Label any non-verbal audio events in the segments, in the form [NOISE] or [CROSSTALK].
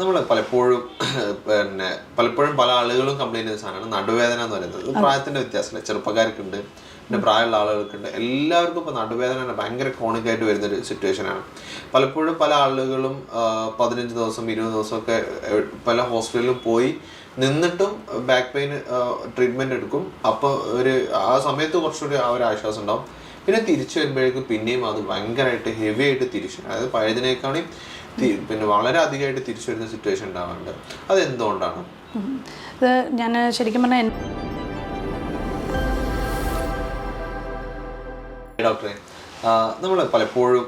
നമ്മൾ പലപ്പോഴും പിന്നെ പലപ്പോഴും പല ആളുകളും കംപ്ലൈന്റ് ചെയ്യുന്ന സാധനമാണ് നടുവേദന എന്ന് പറയുന്നത്. പ്രായത്തിന്റെ വ്യത്യാസമില്ല? ചെറുപ്പക്കാർക്കുണ്ട് പിന്നെ പ്രായമുള്ള ആളുകൾക്കുണ്ട്. എല്ലാവർക്കും ഇപ്പോൾ നടുവേദന ഭയങ്കര ക്രോണിക് ആയിട്ട് വരുന്നൊരു സിറ്റുവേഷനാണ് പലപ്പോഴും പല ആളുകളും പതിനഞ്ച് ദിവസം ഇരുപത് ദിവസമൊക്കെ പല ഹോസ്പിറ്റലിലും പോയി നിന്നിട്ടും ബാക്ക് പെയിൻ ട്രീറ്റ്മെന്റ് എടുക്കും. അപ്പോൾ ഒരു ആ സമയത്ത് കുറച്ചുകൂടി ആ ഒരു ആശ്വാസം ഉണ്ടാവും. പിന്നെ തിരിച്ചു വരുമ്പോഴേക്കും പിന്നെയും അത് ഭയങ്കരമായിട്ട് ഹെവി ആയിട്ട് തിരിച്ചു അതായത് പഴയതിനേക്കാളും പിന്നെ വളരെ അധികമായിട്ട് തിരിച്ചു വരുന്ന സിറ്റുവേഷൻ ഉണ്ടാവാറുണ്ട്. അത് എന്തുകൊണ്ടാണ് ഇത് ഞാൻ ശരിക്കും പറഞ്ഞാൽ ഡോക്ടറെ നമ്മൾ പലപ്പോഴും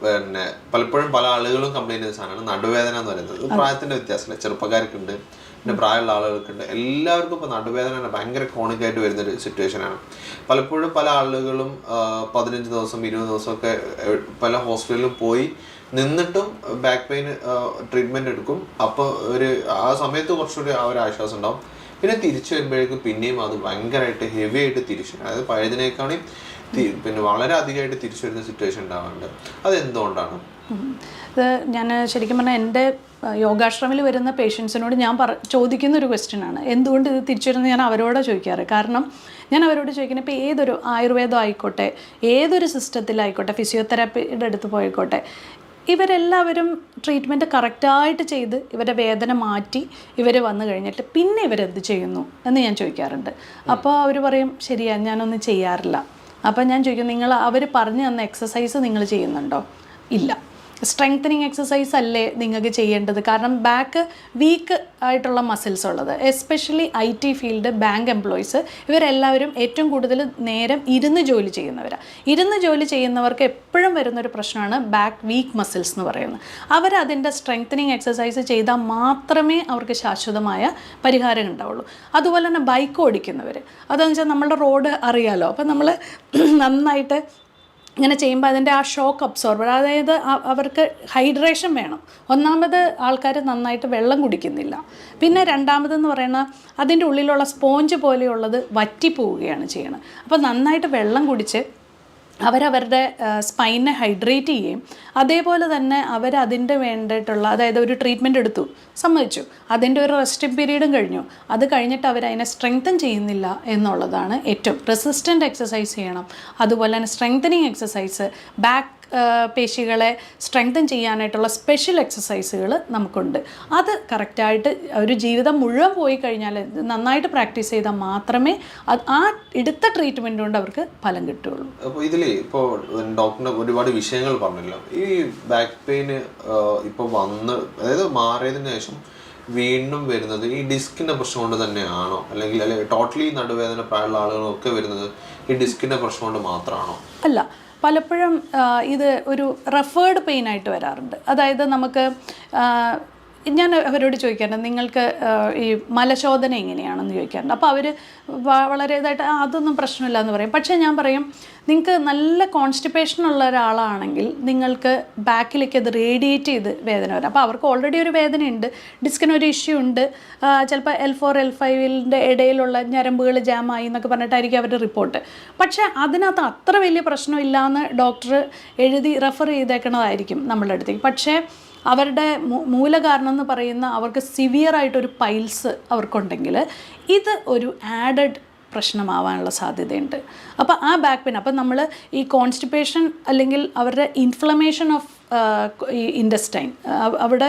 പിന്നെ പലപ്പോഴും പല ആളുകളും കംപ്ലൈന്റ് ചെയ്യുന്ന സാധനമാണ് നടുവേദന എന്ന് പറയുന്നത്. പ്രായത്തിന്റെ വ്യത്യാസമില്ല? ചെറുപ്പക്കാർക്കുണ്ട് പിന്നെ പ്രായമുള്ള ആളുകൾക്കുണ്ട്. എല്ലാവർക്കും ഇപ്പോൾ നടുവേദന ഭയങ്കര ക്രോണിക് ആയിട്ട് വരുന്നൊരു സിറ്റുവേഷനാണ് പലപ്പോഴും പല ആളുകളും പതിനഞ്ച് ദിവസം ഇരുപത് ദിവസമൊക്കെ പല ഹോസ്പിറ്റലിലും പോയി നിന്നിട്ടും ബാക്ക് പെയിൻ ട്രീറ്റ്മെന്റ് എടുക്കും. അപ്പോൾ ഒരു ആ സമയത്ത് കുറച്ചുകൂടി ആ ഒരു ആശ്വാസം ഉണ്ടാവും. പിന്നെ തിരിച്ചു വരുമ്പോഴേക്കും പിന്നെയും അത് ഭയങ്കരമായിട്ട് ഹെവി ആയിട്ട് തിരിച്ചു അതായത് പഴയതിനേക്കാളും പിന്നെ വളരെ അധികമായിട്ട് തിരിച്ചു വരുന്ന സിറ്റുവേഷൻ ഉണ്ടാവാറുണ്ട്. അത് എന്തുകൊണ്ടാണ്? ഞാൻ ശരിക്കും പറഞ്ഞാൽ എന്റെ യോഗാശ്രമിൽ വരുന്ന പേഷ്യൻസിനോട് ഞാൻ പറ ചോദിക്കുന്ന ഒരു ക്വസ്റ്റ്യൻ ആണ്. എന്തുകൊണ്ട് ഇത് തിരിച്ചു വരുന്നത് ഞാൻ അവരോട് ചോദിക്കാറ്? കാരണം ഞാൻ അവരോട് ചോദിക്കുന്നത് ഇപ്പോൾ ഏതൊരു ആയുർവേദം ആയിക്കോട്ടെ ഏതൊരു സിസ്റ്റത്തിലായിക്കോട്ടെ ഫിസിയോതെറാപ്പിയുടെ അടുത്ത് പോയിക്കോട്ടെ ഇവരെല്ലാവരും ട്രീറ്റ്മെന്റ് കറക്റ്റായിട്ട് ചെയ്ത് ഇവരുടെ വേദന മാറ്റി ഇവർ വന്നു കഴിഞ്ഞിട്ട് പിന്നെ ഇവരെന്ത് ചെയ്യുന്നു എന്ന് ഞാൻ ചോദിക്കാറുണ്ട്. അപ്പോൾ അവർ പറയും ശരിയാ ഞാനൊന്നും ചെയ്യാറില്ല. അപ്പോൾ ഞാൻ ചോദിക്കും നിങ്ങൾ അവർ പറഞ്ഞു തന്ന എക്സസൈസ് നിങ്ങൾ ചെയ്യുന്നുണ്ടോ? ഇല്ല. സ്ട്രെങ്തനിങ് എക്സസൈസ് അല്ലേ നിങ്ങൾക്ക് ചെയ്യേണ്ടത്? കാരണം ബാക്ക് വീക്ക് ആയിട്ടുള്ള മസിൽസ് ഉള്ളത് especially I T field bank employees ഇവരെല്ലാവരും ഏറ്റവും കൂടുതൽ നേരം ഇരുന്ന് ജോലി ചെയ്യുന്നവരാണ് ഇരുന്ന് ജോലി ചെയ്യുന്നവർക്ക് എപ്പോഴും വരുന്നൊരു പ്രശ്നമാണ് ബാക്ക് വീക്ക് മസിൽസ് എന്ന് പറയുന്നത്. അവർ അതിന്റെ സ്ട്രെങ്തനിങ് എക്സസൈസ് ചെയ്താൽ മാത്രമേ അവർക്ക് ശാശ്വതമായ പരിഹാരം ഉണ്ടാവുള്ളൂ. അതുപോലെ തന്നെ ബൈക്ക് ഓടിക്കുന്നവർ അതെന്ന് വെച്ചാൽ നമ്മളുടെ റോഡ് അറിയാലോ. അപ്പം നമ്മൾ [CLEARS THROAT] നന്നായിട്ട് ഇങ്ങനെ ചെയ്യുമ്പോൾ അതിന്റെ ആ ഷോക്ക് അബ്സോർബർ അതായത് അവർക്ക് ഹൈഡ്രേഷൻ വേണം. ഒന്നാമത് ആൾക്കാർ നന്നായിട്ട് വെള്ളം കുടിക്കുന്നില്ല. പിന്നെ രണ്ടാമതെന്ന് പറയുന്നത് അതിന്റെ ഉള്ളിലുള്ള സ്പോഞ്ച് പോലെയുള്ളത് വറ്റിപ്പോവുകയാണ് ചെയ്യണത്. അപ്പോൾ നന്നായിട്ട് വെള്ളം കുടിച്ച് അവരവരുടെ സ്പൈനെ ഹൈഡ്രേറ്റ് ചെയ്യുകയും അതേപോലെ തന്നെ അവരതിന്റെ വേണ്ടിയിട്ടുള്ള അതായത് ഒരു ട്രീറ്റ്മെന്റ് എടുത്തു സമ്മതിച്ചു. അതിന്റെ ഒരു റെസ്റ്റിംഗ് പീരീഡും കഴിഞ്ഞു. അത് കഴിഞ്ഞിട്ട് അവർ അതിനെ സ്ട്രെങ്തൻ ചെയ്യുന്നില്ല എന്നുള്ളതാണ് ഏറ്റവും. റെസിസ്റ്റന്റ് എക്സസൈസ് ചെയ്യണം. അതുപോലെ തന്നെ സ്ട്രെങ്തനിങ് എക്സസൈസ് ബാക്ക് പേശികളെ സ്ട്രെങ്തൻ ചെയ്യാനായിട്ടുള്ള സ്പെഷ്യൽ എക്സസൈസുകൾ നമുക്കുണ്ട്. അത് കറക്റ്റായിട്ട് ഒരു ജീവിതം മുഴുവൻ പോയി കഴിഞ്ഞാൽ നന്നായിട്ട് പ്രാക്ടീസ് ചെയ്താൽ മാത്രമേ അത് ആ എടുത്ത ട്രീറ്റ്മെന്റ് കൊണ്ട് അവർക്ക് ഫലം കിട്ടുള്ളൂ അപ്പോൾ ഇതിൽ ഇപ്പോൾ ഡോക്ടറിന്റെ ഒരുപാട് വിഷയങ്ങൾ പറഞ്ഞല്ലോ. ഈ ബാക്ക് പെയിന് ഇപ്പോൾ വന്ന് അതായത് മാറിയതിന് ശേഷം വീണ്ടും വരുന്നത് ഈ ഡിസ്കിന്റെ പ്രശ്നം കൊണ്ട് തന്നെയാണോ? അല്ലെങ്കിൽ അല്ലെങ്കിൽ ടോട്ടലി നടുവേദന പ്രായമുള്ള ആളുകളൊക്കെ വരുന്നത് ഈ ഡിസ്കിന്റെ പ്രശ്നം കൊണ്ട് മാത്രമാണോ? അല്ല പലപ്പോഴും ഇത് ഒരു റെഫേർഡ് പെയിൻ ആയിട്ട് വരാറുണ്ട്. അതായത് നമുക്ക് ഞാൻ അവരോട് ചോദിക്കാറുണ്ട് നിങ്ങൾക്ക് ഈ മലശോധന എങ്ങനെയാണെന്ന് ചോദിക്കാറുണ്ട്. അപ്പോൾ അവർ വളരെ ഇതായിട്ട് അതൊന്നും പ്രശ്നമില്ല എന്ന് പറയും. പക്ഷേ ഞാൻ പറയും നിങ്ങൾക്ക് നല്ല കോൺസ്റ്റിപ്പേഷൻ ഉള്ള ഒരാളാണെങ്കിൽ നിങ്ങൾക്ക് ബാക്കിലേക്ക് അത് റേഡിയേറ്റ് ചെയ്ത് വേദന വരാം. അപ്പോൾ അവർക്ക് ഓൾറെഡി ഒരു വേദനയുണ്ട് ഡിസ്കിന് ഒരു ഇഷ്യൂ ഉണ്ട് ചിലപ്പോൾ എൽ ഫോർ എൽ ഫൈവിന്റെ ഇടയിലുള്ള ഞരമ്പുകൾ ജാമായി എന്നൊക്കെ പറഞ്ഞിട്ടായിരിക്കും അവരുടെ റിപ്പോർട്ട്. പക്ഷേ അതിനകത്ത് അത്ര വലിയ പ്രശ്നമില്ല എന്ന് ഡോക്ടർ എഴുതി റെഫർ ചെയ്തേക്കണതായിരിക്കും നമ്മളുടെ അടുത്തേക്ക്. പക്ഷേ അവരുടെ മൂലകാരണം എന്ന് പറയുന്ന അവർക്ക് സിവിയർ ആയിട്ടൊരു പൈൽസ് അവർക്കുണ്ടെങ്കിൽ ഇത് ഒരു ആഡഡ് പ്രശ്നമാവാനുള്ള സാധ്യതയുണ്ട്. അപ്പോൾ ആ ബാക്ക് പെയിൻ അപ്പം നമ്മൾ ഈ കോൺസ്റ്റിപ്പേഷൻ അല്ലെങ്കിൽ അവരുടെ ഇൻഫ്ലമേഷൻ ഓഫ് ഈ ഇൻഡസ്റ്റൈൻ അവിടെ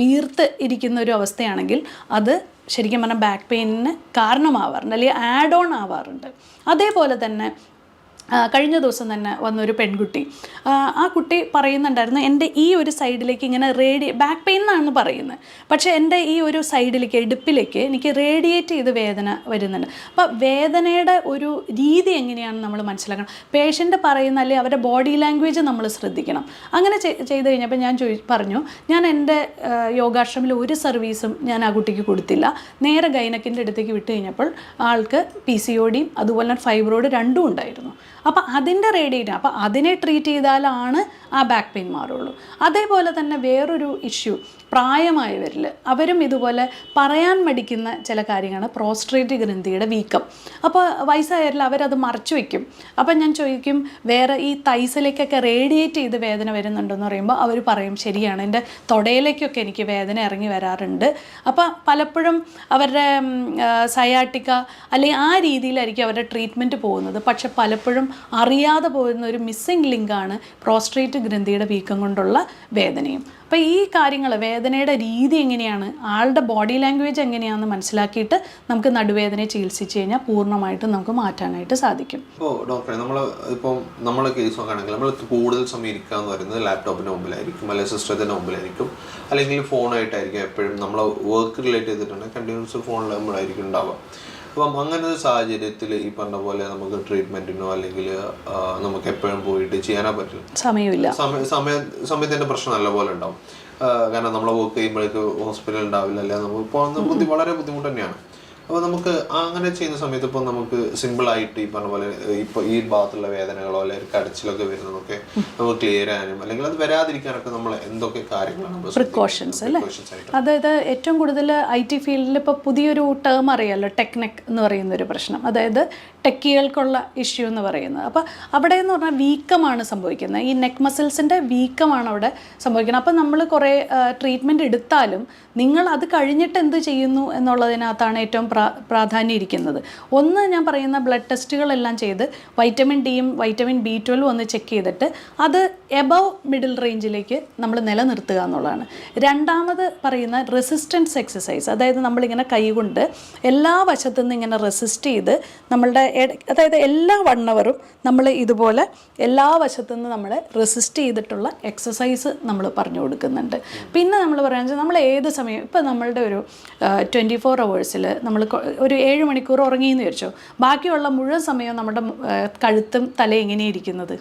വീർത്ത് ഇരിക്കുന്ന ഒരു അവസ്ഥയാണെങ്കിൽ അത് ശരിക്കും പറഞ്ഞാൽ ബാക്ക് പെയിനിന് കാരണമാവാറുണ്ട് അല്ലെങ്കിൽ ആഡ് ഓൺ ആവാറുണ്ട്. അതേപോലെ തന്നെ കഴിഞ്ഞ ദിവസം തന്നെ വന്നൊരു പെൺകുട്ടി. ആ, കുട്ടി പറയുന്നുണ്ടായിരുന്നു എന്റെ ഈ ഒരു സൈഡിലേക്ക് ഇങ്ങനെ റേഡി ബാക്ക് പെയിൻ എന്നാണ് പറയുന്നത്. പക്ഷേ എന്റെ ഈ ഒരു സൈഡിലേക്ക് ഇടുപ്പിലേക്ക് എനിക്ക് റേഡിയേറ്റ് ചെയ്ത് വേദന വരുന്നുണ്ട്. അപ്പോൾ വേദനയുടെ ഒരു രീതി എങ്ങനെയാണ് നമ്മൾ മനസ്സിലാക്കണം. പേഷ്യന്റ് പറയുന്ന അല്ലെങ്കിൽ അവരുടെ ബോഡി ലാംഗ്വേജ് നമ്മൾ ശ്രദ്ധിക്കണം. അങ്ങനെ ചെ- ചെയ്ത് കഴിഞ്ഞപ്പോൾ ഞാൻ ചോദി പറഞ്ഞു ഞാൻ എന്റെ യോഗാശ്രമിൽ ഒരു സർവീസും ഞാൻ ആ കുട്ടിക്ക് കൊടുത്തില്ല. നേരെ ഗൈനക്കിന്റെ അടുത്തേക്ക് വിട്ട് കഴിഞ്ഞപ്പോൾ ആൾക്ക് പി സി ഒ ഡിയും അതുപോലെ ഫൈബ്രോയിഡ് രണ്ടും ഉണ്ടായിരുന്നു. അപ്പോൾ അതിന്റെ റേഡിയേറ്റ് അപ്പോൾ അതിനെ ട്രീറ്റ് ചെയ്താലാണ് ആ ബാക്ക് പെയിൻ മാറുള്ളൂ. അതേപോലെ തന്നെ വേറൊരു ഇഷ്യൂ പ്രായമായവരിൽ അവരും ഇതുപോലെ പറയാൻ മടിക്കുന്ന ചില കാര്യങ്ങളാണ് പ്രോസ്ട്രേറ്റ് ഗ്രന്ഥിയുടെ വീക്കം. അപ്പോൾ വയസ്സായവരിൽ അവരത് മറച്ചു വയ്ക്കും അപ്പം ഞാൻ ചോദിക്കും വേറെ ഈ തൈസിലേക്കൊക്കെ റേഡിയേറ്റ് ചെയ്ത് വേദന വരുന്നുണ്ടെന്ന് പറയുമ്പോൾ അവർ പറയും ശരിയാണ് എന്റെ തൊടയിലേക്കൊക്കെ എനിക്ക് വേദന ഇറങ്ങി വരാറുണ്ട്. അപ്പോൾ പലപ്പോഴും അവരുടെ സയാട്ടിക്ക അല്ലെങ്കിൽ ആ രീതിയിലായിരിക്കും അവരുടെ ട്രീറ്റ്മെന്റ് പോകുന്നത്. പക്ഷെ പലപ്പോഴും അറിയാതെ പോകുന്ന ഒരു മിസ്സിങ് ലിങ്കാണ് പ്രോസ്ട്രേറ്റ് ഗ്രന്ഥിയുടെ വീക്കം കൊണ്ടുള്ള വേദനയും. അപ്പോൾ ഈ കാര്യങ്ങൾ വേദനയുടെ രീതി എങ്ങനെയാണ് ആളുടെ ബോഡി ലാംഗ്വേജ് എങ്ങനെയാണെന്ന് മനസ്സിലാക്കിയിട്ട് നമുക്ക് നടുവേദനയെ ചികിത്സിച്ച് കഴിഞ്ഞാൽ പൂർണമായിട്ടും നമുക്ക് മാറ്റാനായിട്ട് സാധിക്കും. ഇപ്പോൾ ഡോക്ടറെ നമ്മൾ ഇപ്പോൾ നമ്മൾ കേസ് നോക്കുകയാണെങ്കിൽ നമ്മൾ കൂടുതൽ സമയം ഇരിക്കുക എന്ന് പറയുന്നത് ലാപ്ടോപ്പിന്റെ മുമ്പിലായിരിക്കും അല്ലെങ്കിൽ സിസ്റ്റത്തിന്റെ മുമ്പിലായിരിക്കും അല്ലെങ്കിൽ ഫോണായിട്ടായിരിക്കും എപ്പോഴും നമ്മൾ വർക്ക് റിലേറ്റ് ചെയ്തിട്ടുണ്ടെങ്കിൽ കണ്ടിന്യൂസ് ഫോണിൽ നമ്മളായിരിക്കും ഉണ്ടാവുക. അപ്പം അങ്ങനെ ഒരു സാഹചര്യത്തിൽ ഈ പറഞ്ഞ പോലെ നമുക്ക് ട്രീറ്റ്മെന്റിനോ അല്ലെങ്കിൽ നമുക്ക് എപ്പോഴും പോയിട്ട് ചെയ്യാനോ പറ്റില്ല സമയമില്ല. സമയ സമയ സമയത്തിന്റെ പ്രശ്നം നല്ല പോലെ ഉണ്ടാവും കാരണം നമ്മൾ വർക്ക് ചെയ്യുമ്പോഴേക്ക് ഹോസ്പിറ്റൽ ഉണ്ടാവില്ല അല്ലെ? നമുക്ക് വളരെ ബുദ്ധിമുട്ട് തന്നെയാണ്. അപ്പോൾ നമുക്ക് അങ്ങനെ ചെയ്യുന്ന സമയത്ത് ഇപ്പോൾ നമുക്ക് സിമ്പിൾ ആയിട്ട് ഈ പറഞ്ഞ പോലെ ഇപ്പോൾ ഈ ഭാഗത്തുള്ള വേദനകളോ അല്ലെങ്കിൽ കടച്ചിലൊക്കെ വരുന്നതൊക്കെ നമുക്ക് ക്ലിയർ ചെയ്യാനും അല്ലെങ്കിൽ അത് വരാതിരിക്കാനൊക്കെ നമ്മൾ എന്തൊക്കെ കാര്യങ്ങളാണ് പ്രിക്കോഷൻസ് അല്ലേ? അതായത് ഏറ്റവും കൂടുതൽ ഐ ടി ഫീൽഡിൽ ഇപ്പോൾ പുതിയൊരു ടേം അറിയാമല്ലോ ടെക്നിക് എന്ന് പറയുന്ന ഒരു പ്രശ്നം. അതായത് ടെക്കികൾക്കുള്ള ഇഷ്യൂ എന്ന് പറയുന്നത്. അപ്പോൾ അവിടെ എന്ന് പറഞ്ഞാൽ വീക്കമാണ് സംഭവിക്കുന്നത്. ഈ നെക്ക് മസിൽസിന്റെ വീക്കമാണ് അവിടെ സംഭവിക്കുന്നത്. അപ്പോൾ നമ്മൾ കുറേ ട്രീറ്റ്മെന്റ് എടുത്താലും നിങ്ങൾ അത് കഴിഞ്ഞിട്ട് എന്ത് ചെയ്യുന്നു എന്നുള്ളതിനകത്താണ് ഏറ്റവും പ്രാധാന്യം ഇരിക്കുന്നത് ഒന്ന് ഞാൻ പറയുന്ന ബ്ലഡ് ടെസ്റ്റുകളെല്ലാം ചെയ്ത് വൈറ്റമിൻ ഡിയും വൈറ്റമിൻ ബി ട്വൽവും ഒന്ന് ചെക്ക് ചെയ്തിട്ട് അത് എബവ് മിഡിൽ റേഞ്ചിലേക്ക് നമ്മൾ നിലനിർത്തുക എന്നുള്ളതാണ്. രണ്ടാമത് പറയുന്ന റെസിസ്റ്റൻസ് എക്സസൈസ് അതായത് നമ്മളിങ്ങനെ കൈകൊണ്ട് എല്ലാ വശത്തു നിന്ന് ഇങ്ങനെ റെസിസ്റ്റ് ചെയ്ത് നമ്മളുടെ അതായത് എല്ലാ വൺ അവറും നമ്മൾ ഇതുപോലെ എല്ലാ വശത്തു നിന്ന് നമ്മൾ റെസിസ്റ്റ് ചെയ്തിട്ടുള്ള എക്സസൈസ് നമ്മൾ പറഞ്ഞു കൊടുക്കുന്നുണ്ട്. പിന്നെ നമ്മൾ പറയുന്നത് നമ്മൾ ഏത് സമയം ഇപ്പോൾ നമ്മളുടെ ഒരു ട്വന്റി ഫോർ അവേഴ്സിൽ നമ്മൾ ഒരു ഏഴ് മണിക്കൂർ ഉറങ്ങിയെന്ന് വിചാരിച്ചോ. ബാക്കിയുള്ള മുഴുവൻ സമയവും നമ്മുടെ കഴുത്തും തലയും എങ്ങനെയാണ് ഇരിക്കുന്നത്?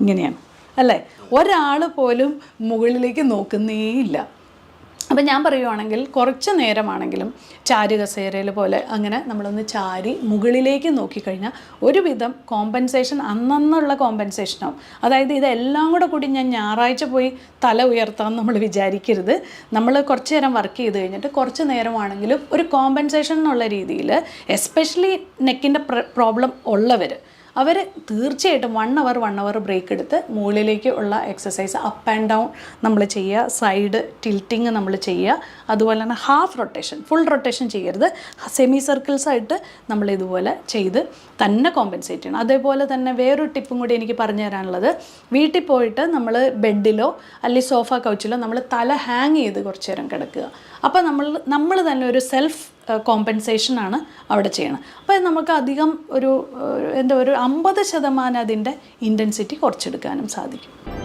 ഇങ്ങനെയാണ്. അല്ലേ? ഒരാൾ പോലും മുകളിലേക്ക് നോക്കുന്നേയില്ല. അപ്പം ഞാൻ പറയുവാണെങ്കിൽ കുറച്ച് നേരമാണെങ്കിലും ചാരി കസേരയിൽ പോലെ അങ്ങനെ നമ്മളൊന്ന് ചാരി മുകളിലേക്ക് നോക്കിക്കഴിഞ്ഞാൽ ഒരുവിധം കോമ്പൻസേഷൻ അന്നന്നുള്ള കോമ്പൻസേഷനാവും അതായത് ഇതെല്ലാം കൂടെ കൂടി ഞാൻ ഞായറാഴ്ച പോയി തല ഉയർത്താമെന്ന് നമ്മൾ വിചാരിക്കരുത്. നമ്മൾ കുറച്ച് നേരം വർക്ക് ചെയ്ത് കഴിഞ്ഞിട്ട് കുറച്ച് നേരമാണെങ്കിലും ഒരു കോമ്പൻസേഷൻ എന്നുള്ള രീതിയിൽ എസ്പെഷ്യലി നെക്കിന്റെ പ്രോബ്ലം ഉള്ളവർ അവർ തീർച്ചയായിട്ടും one hour one hour break എടുത്ത് മുകളിലേക്ക് ഉള്ള എക്സസൈസ് അപ്പ് ആൻഡ് ഡൗൺ നമ്മൾ ചെയ്യുക. സൈഡ് ടിൽറ്റിങ് നമ്മൾ ചെയ്യുക. അതുപോലെ തന്നെ ഹാഫ് റൊട്ടേഷൻ ഫുൾ റൊട്ടേഷൻ ചെയ്യരുത്. സെമി സർക്കിൾസ് ആയിട്ട് നമ്മൾ ഇതുപോലെ ചെയ്ത് തന്നെ കോമ്പൻസേറ്റ് ചെയ്യണം. അതേപോലെ തന്നെ വേറൊരു ടിപ്പും കൂടി എനിക്ക് പറഞ്ഞു തരാനുള്ളത്. വീട്ടിൽ പോയിട്ട് നമ്മൾ ബെഡിലോ അല്ലെങ്കിൽ സോഫ കൗച്ചിലോ നമ്മൾ തല ഹാങ് ചെയ്ത് കുറച്ച് നേരം കിടക്കുക. അപ്പോൾ നമ്മൾ നമ്മൾ തന്നെ ഒരു സെൽഫ് കോമ്പൻസേഷൻ ആണ് അവിടെ ചെയ്യണം അപ്പോൾ നമുക്ക് അധികം ഒരു എന്താ ഒരു അമ്പത് ശതമാനം അതിന്റെ ഇന്റൻസിറ്റി കുറച്ചെടുക്കാനും സാധിക്കും.